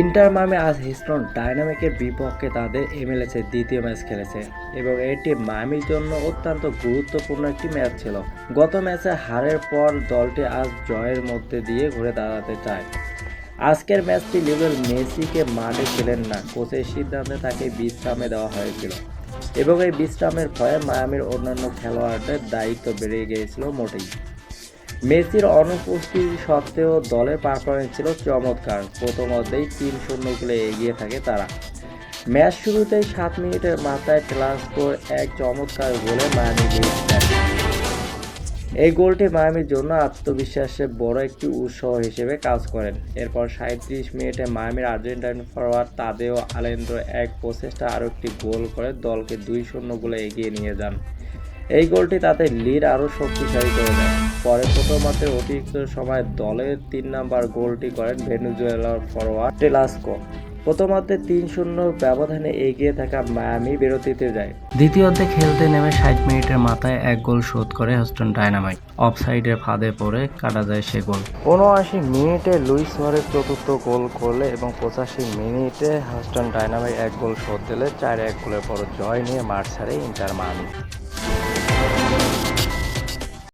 Inter মামি আজ histone ডাইনামিকের বিপক্ষে তাদের এমএলএসের দ্বিতীয় ম্যাচ খেলেছে এবং এটি মামির জন্য অত্যন্ত গুরুত্বপূর্ণ একটি ম্যাচ ছিল। গত ম্যাচে হারের পর দলটি আজ জয়ের মধ্যে দিয়ে ঘুরে দাঁড়াতে চায়। আজকের ম্যাচটি লিওনেল মেসিকে মাঠে ছিলেন না, কোচের সিদ্ধান্তে তাকে বিশ্রামে দেওয়া হয়েছিল এবং এই বিশ্রামের ভয়ে মায়ামির অন্যান্য খেলোয়াড়দের দায়িত্ব বেড়ে গিয়েছিল মোটেই। মেসির অনুপস্থিতি সত্ত্বেও দলের পারফরমেন্স ছিল চমৎকার। প্রথমার্ধেই তিন শূন্য গোলে এগিয়ে থাকে তারা। ম্যাচ শুরুতেই সাত মিনিটের মাথায় ট্রান্সফোর এক চমৎকার গোলে মায়ামি এই গোলটি মায়ামির জন্য আত্মবিশ্বাসের বড় একটি উৎসাহ হিসেবে কাজ করেন। এরপর সাঁত্রিশ মিনিটে মায়ামির আর্জেন্টাইন ফরওয়ার্ড তাদেও আলেন্দ্র এক প্রচেষ্টা আরও একটি গোল করে দলকে দুই শূন্য গোলে এগিয়ে নিয়ে যান। এই গোলটি তাদের লিড আরও শক্তিশালী করে দেয়। পরে প্রথমার্ধের অতিরিক্ত সময় দলের তিন নাম্বার গোলটি করেন ভেনুজুয়েলার ফরওয়ার্ড টেলাস্কো। প্রথমার্ধে তিন শূন্য ব্যবধানে এগিয়ে থাকা মায়ামি বিরতিতে যায়। দ্বিতীয়ার্ধে খেলতে নেমে ষাট মিনিটের মাথায় এক গোল শোধ করে হস্টন ডায়নামাইট। অফসাইডের ফাঁদে পড়ে কাটা যায় সে গোল। উনআশি মিনিটে লুইস সুয়ারেজ চতুর্থ গোল করলে এবং পঁচাশি মিনিটে হস্টন ডায়নামাইট এক গোল শোধ দিলে চার এক গোলের পর জয় নিয়ে মাঠ ছাড়ে ইন্টার মায়ামি।